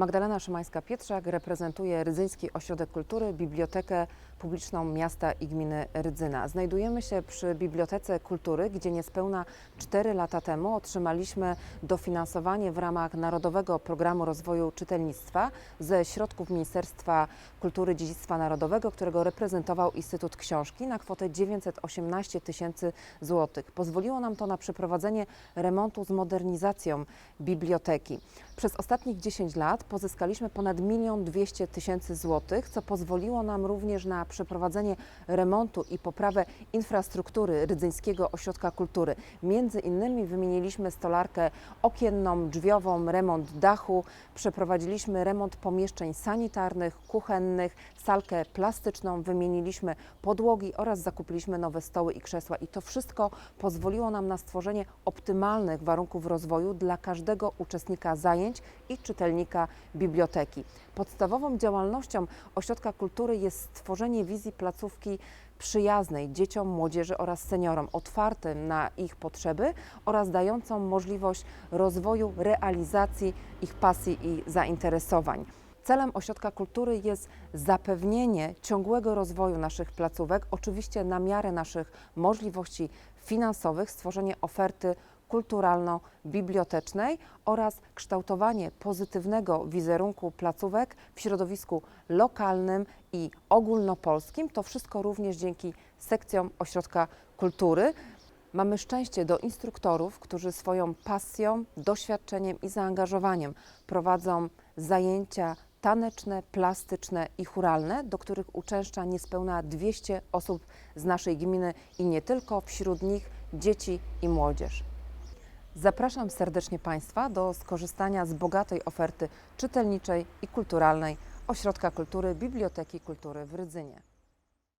Magdalena Szymańska-Pietrzak reprezentuje Rydzyński Ośrodek Kultury, Bibliotekę Publiczną Miasta i Gminy Rydzyna. Znajdujemy się przy Bibliotece Kultury, gdzie niespełna 4 lata temu otrzymaliśmy dofinansowanie w ramach Narodowego Programu Rozwoju Czytelnictwa ze środków Ministerstwa Kultury Dziedzictwa Narodowego, którego reprezentował Instytut Książki na kwotę 918 tysięcy złotych. Pozwoliło nam to na przeprowadzenie remontu z modernizacją biblioteki. Przez ostatnich 10 lat pozyskaliśmy ponad 1 200 tysięcy złotych, co pozwoliło nam również na przeprowadzenie remontu i poprawę infrastruktury Rydzyńskiego Ośrodka Kultury. Między innymi wymieniliśmy stolarkę okienną, drzwiową, remont dachu, przeprowadziliśmy remont pomieszczeń sanitarnych, kuchennych, salkę plastyczną, wymieniliśmy podłogi oraz zakupiliśmy nowe stoły i krzesła. I to wszystko pozwoliło nam na stworzenie optymalnych warunków rozwoju dla każdego uczestnika zajęć i czytelnika biblioteki. Podstawową działalnością Ośrodka Kultury jest stworzenie wizji placówki przyjaznej dzieciom, młodzieży oraz seniorom, otwartym na ich potrzeby oraz dającą możliwość rozwoju, realizacji ich pasji i zainteresowań. Celem Ośrodka Kultury jest zapewnienie ciągłego rozwoju naszych placówek, oczywiście na miarę naszych możliwości finansowych, stworzenie oferty kulturalno-bibliotecznej oraz kształtowanie pozytywnego wizerunku placówek w środowisku lokalnym i ogólnopolskim. To wszystko również dzięki sekcjom Ośrodka Kultury. Mamy szczęście do instruktorów, którzy swoją pasją, doświadczeniem i zaangażowaniem prowadzą zajęcia taneczne, plastyczne i churalne, do których uczęszcza niespełna 200 osób z naszej gminy i nie tylko, wśród nich dzieci i młodzież. Zapraszam serdecznie Państwa do skorzystania z bogatej oferty czytelniczej i kulturalnej Ośrodka Kultury Biblioteki Kultury w Rydzynie.